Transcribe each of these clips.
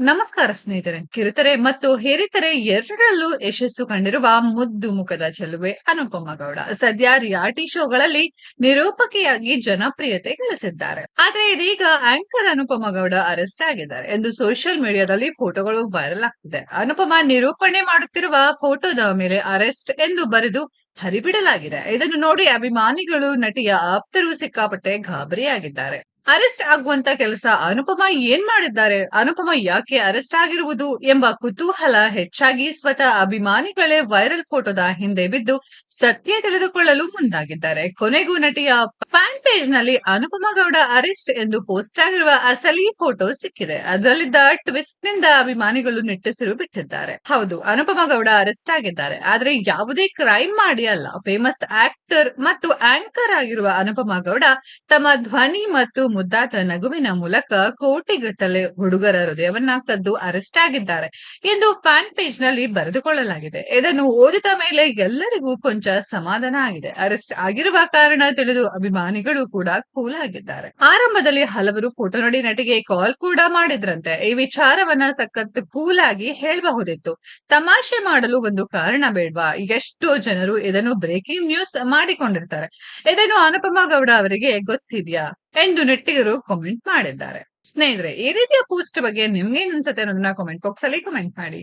ನಮಸ್ಕಾರ ಸ್ನೇಹಿತರೆ. ಕಿರುತೆರೆ ಮತ್ತು ಹಿರಿತೆರೆ ಎರಡರಲ್ಲೂ ಯಶಸ್ಸು ಕಂಡಿರುವ ಮುದ್ದು ಮುಖದ ಚೆಲುವೆ ಅನುಪಮ ಗೌಡ. ಸದ್ಯ ರಿಯಾಲಿಟಿ ಶೋಗಳಲ್ಲಿ ನಿರೂಪಕಿಯಾಗಿ ಜನಪ್ರಿಯತೆ ಗಳಿಸಿದ್ದಾರೆ. ಆದ್ರೆ ಇದೀಗ ಆಂಕರ್ ಅನುಪಮ ಗೌಡ ಅರೆಸ್ಟ್ ಆಗಿದ್ದಾರೆ. ಎಂದು ಸೋಷಿಯಲ್ ಮೀಡಿಯಾದಲ್ಲಿ ಫೋಟೋಗಳು ವೈರಲ್ ಆಗ್ತಿದೆ. ಅನುಪಮ ನಿರೂಪಣೆ ಮಾಡುತ್ತಿರುವ ಫೋಟೋದ ಮೇಲೆ ಅರೆಸ್ಟ್ ಎಂದು ಬರೆದು ಹರಿಬಿಡಲಾಗಿದೆ. ಇದನ್ನು ನೋಡಿ ಅಭಿಮಾನಿಗಳು ನಟಿಯ ಆಪ್ತರು ಸಿಕ್ಕಾಪಟ್ಟೆ ಗಾಬರಿಯಾಗಿದ್ದಾರೆ. ಅರೆಸ್ಟ್ ಆಗುವಂತ ಕೆಲಸ. ಅನುಪಮ ಏನ್ ಮಾಡಿದ್ದಾರೆ? ಅನುಪಮ ಯಾಕೆ ಅರೆಸ್ಟ್ ಆಗಿರುವುದು ಎಂಬ ಕುತೂಹಲ ಹೆಚ್ಚಾಗಿ ಸ್ವತಃ ಅಭಿಮಾನಿಗಳೇ ವೈರಲ್ ಫೋಟೋದ ಹಿಂದೆ ಬಿದ್ದು ಸತ್ಯ ತಿಳಿದುಕೊಳ್ಳಲು ಮುಂದಾಗಿದ್ದಾರೆ. ಕೊನೆಗೂ ನಟಿಯ ಫ್ಯಾನ್ ಪೇಜ್ನಲ್ಲಿ ಅನುಪಮ ಗೌಡ ಅರೆಸ್ಟ್ ಎಂದು ಪೋಸ್ಟ್ ಆಗಿರುವ ಅಸಲಿ ಫೋಟೋ ಸಿಕ್ಕಿದೆ. ಅದರಲ್ಲಿದ್ದ ಟ್ವಿಸ್ಟ್ನಿಂದ ಅಭಿಮಾನಿಗಳು ನಿಟ್ಟುಸಿರು ಬಿಟ್ಟಿದ್ದಾರೆ. ಹೌದು, ಅನುಪಮ ಗೌಡ ಅರೆಸ್ಟ್ ಆಗಿದ್ದಾರೆ. ಆದ್ರೆ ಯಾವುದೇ ಕ್ರೈಮ್ ಮಾಡಿ ಅಲ್ಲ. ಫೇಮಸ್ ಆಕ್ಟರ್ ಮತ್ತು ಆಂಕರ್ ಆಗಿರುವ ಅನುಪಮ ಗೌಡ ತಮ್ಮ ಧ್ವನಿ ಮತ್ತು ಮುದ್ದಾದ ನಗುವಿನ ಮೂಲಕ ಕೋಟಿಗಟ್ಟಲೆ ಹುಡುಗರ ಹೃದಯವನ್ನ ಕದ್ದು ಅರೆಸ್ಟ್ ಆಗಿದ್ದಾರೆ ಎಂದು ಫ್ಯಾನ್ ಪೇಜ್ನಲ್ಲಿ ಬರೆದುಕೊಳ್ಳಲಾಗಿದೆ. ಇದನ್ನು ಓದಿದ ಮೇಲೆ ಎಲ್ಲರಿಗೂ ಕೊಂಚ ಸಮಾಧಾನ ಆಗಿದೆ. ಅರೆಸ್ಟ್ ಆಗಿರುವ ಕಾರಣ ತಿಳಿದು ಅಭಿಮಾನಿಗಳು ಕೂಡ ಕೂಲ್ ಆಗಿದ್ದಾರೆ ಆರಂಭದಲ್ಲಿ ಹಲವರು ಫೋಟೋ ನೋಡಿ ನಟಿಗೆ ಕಾಲ್ ಕೂಡ ಮಾಡಿದ್ರಂತೆ. ಈ ವಿಚಾರವನ್ನ ಸಖತ್ ಕೂಲ್ ಆಗಿ ಹೇಳಬಹುದಿತ್ತು. ತಮಾಷೆ ಮಾಡಲು ಒಂದು ಕಾರಣ ಬೇಡ್ವಾ? ಎಷ್ಟೋ ಜನರು ಇದನ್ನು ಬ್ರೇಕಿಂಗ್ ನ್ಯೂಸ್ ಮಾಡಿಕೊಂಡಿರ್ತಾರೆ. ಇದನ್ನು ಅನುಪಮ ಗೌಡ ಅವರಿಗೆ ಗೊತ್ತಿದ್ಯಾ? ಎಂದು ನೆಟ್ಟಿಗರು ಕಾಮೆಂಟ್ ಮಾಡಿದ್ದಾರೆ. ಸ್ನೇಹಿತರೆ, ಈ ರೀತಿಯ ಪೋಸ್ಟ್ ಬಗ್ಗೆ ನಿಮ್ಗೆ ಅನ್ಸುತ್ತೆ ಅನ್ನೋದನ್ನ ಕಾಮೆಂಟ್ ಬಾಕ್ಸ್ ಅಲ್ಲಿ ಕಮೆಂಟ್ ಮಾಡಿ.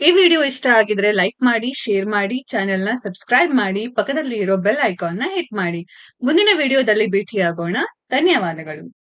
ಈ ವಿಡಿಯೋ ಇಷ್ಟ ಆಗಿದ್ರೆ ಲೈಕ್ ಮಾಡಿ ಶೇರ್ ಮಾಡಿ ಚಾನೆಲ್ನ ಸಬ್ಸ್ಕ್ರೈಬ್ ಮಾಡಿ ಪಕ್ಕದಲ್ಲಿ ಇರೋ ಬೆಲ್ ಐಕಾನ್ನ ಹಿಟ್ ಮಾಡಿ. ಮುಂದಿನ ವಿಡಿಯೋದಲ್ಲಿ ಭೇಟಿಯಾಗೋಣ. ಧನ್ಯವಾದಗಳು.